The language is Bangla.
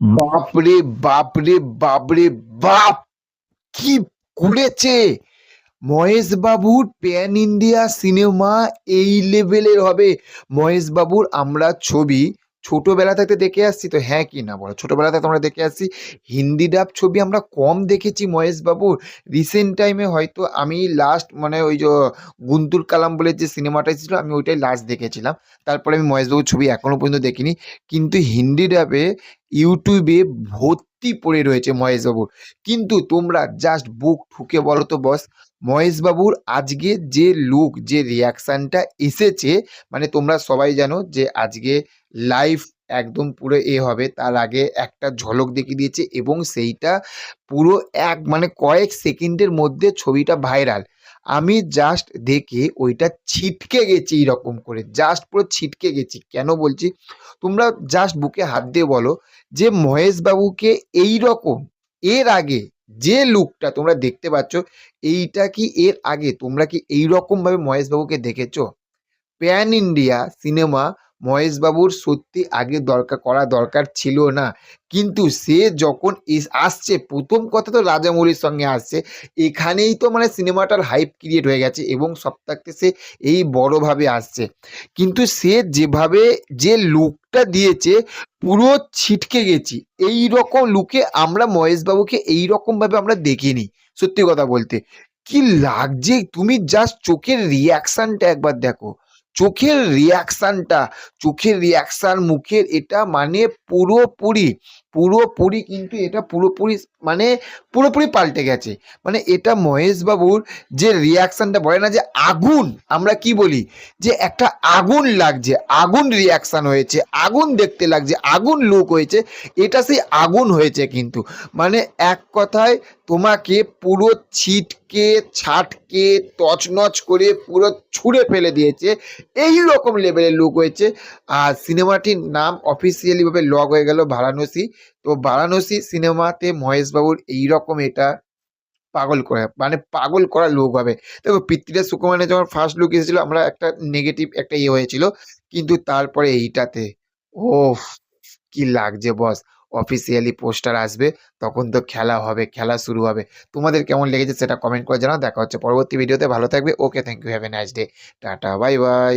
বাপরে বাপরে বাপরে, বাপ! কি করেছে? মহেশ বাবুর প্যান ইন্ডিয়া সিনেমা এই লেভেলের হবে। মহেশ বাবুর আমরা ছবি ছোটবেলা থেকে দেখে আসছি তো হ্যাঁ কি না বলো? ছোটবেলা থেকে আমরা দেখে আসছি। হিন্দি ডাব ছবি আমরা কম দেখেছি মহেশ বাবুর রিসেন্ট টাইমে হয়তো আমি লাস্ট মানে ওই যে গুন্তুর কালাম বলে যে সিনেমাটা ছিল আমি ওইটাই লাস্ট দেখেছিলাম। তারপরে আমি মহেশ বাবুর ছবি এখনও পর্যন্ত দেখিনি। কিন্তু হিন্দি ডাবে ইউটিউবে ভর্তি পড়ে রয়েছে মহেশবাবুর কিন্তু তোমরা জাস্ট বুক ঠুকে বলো তো বস মহেশবাবুর আজকে যে লুক যে রিয়াকশানটা এসেছে মানে তোমরা সবাই জানো যে আজকে লাইভ একদম পুরো এ হবে। তার আগে একটা ঝলক দেখিয়ে দিয়েছে এবং সেইটা পুরো এক মানে কয়েক সেকেন্ডের মধ্যে ছবিটা ভাইরাল আমি জাস্ট দেখে ওইটা ছিটকে গেছি এইরকম করে জাস্ট পুরো ছিটকে গেছি। কেন বলছি? তোমরা জাস্ট বুকে হাত দিয়ে বলো যে, মহেশবাবুকে এই রকম এর আগে যে লুকটা তোমরা দেখতে পাচ্ছ, এইটা কি এর আগে? তোমরা কি এই রকমভাবে মহেশবাবুকে দেখেছ? প্যান ইন্ডিয়া সিনেমা মহেশবাবুর সত্যি আগে দরকার, করা দরকার ছিল না। কিন্তু সে যখন আসছে, প্রথম কথা তো রাজামৌলির সঙ্গে আসছে। এখানেই তো মানে সিনেমাটার হাইপ ক্রিয়েট হয়ে গেছে এবং থাকতে সে এই বড়ভাবে আসছে। কিন্তু সে যেভাবে যে লুকটা দিয়েছে, পুরো ছিটকে গেছি। এই রকম লুকে আমরা মহেশবাবুকে এই রকমভাবে আমরা দেখিনি, সত্যি কথা বলতে। কি লাগছে? তুমি জাস্ট চোখের রিয়াকশনটা একবার দেখো। চোখের রিয়াকশানটা চোখের রিয়াকশান মুখের এটা মানে পুরোপুরি পুরোপুরি কিন্তু এটা পুরোপুরি মানে পুরোপুরি পাল্টে গেছে। মানে এটা মহেশবাবুর যে রিয়াকশানটা বলে না যে আগুন, আমরা কি বলি? যে একটা আগুন লাগছে, আগুন রিয়াকশান হয়েছে, আগুন দেখতে লাগছে, আগুন লুক হয়েছে, এটা সেই আগুন হয়েছে কিন্তু। মানে এক কথায় তোমাকে পুরো ছিটকে, ছাটকে, তছনছ করে পুরো ছুঁড়ে ফেলে দিয়েছে এই রকম লেভেলের লুক হয়েছে। আর সিনেমাটির নাম অফিসিয়ালিভাবে লগ হয়ে গেল বারাণসী। তো বারাণসী সিনেমাতে মহেশবাবুর এইরকম এটা পাগল করে মানে পাগল করা লুক হবে। দেখো পিতৃরা সুকুমারের যখন ফার্স্ট লুক এসেছিল, আমরা একটা নেগেটিভ একটা ইয়ে হয়েছিল, কিন্তু তারপরে এইটাতে ও কি লাগছে বস অফিসিয়ালি পোস্টার আসবে, তখন তো খেলা হবে, খেলা শুরু হবে। তোমাদের কেমন লেগেছে সেটা কমেন্ট করে জানাও, দেখা হচ্ছে পরবর্তী ভিডিওতে ভালো থাকবে okay thank you have a nice day tata bye by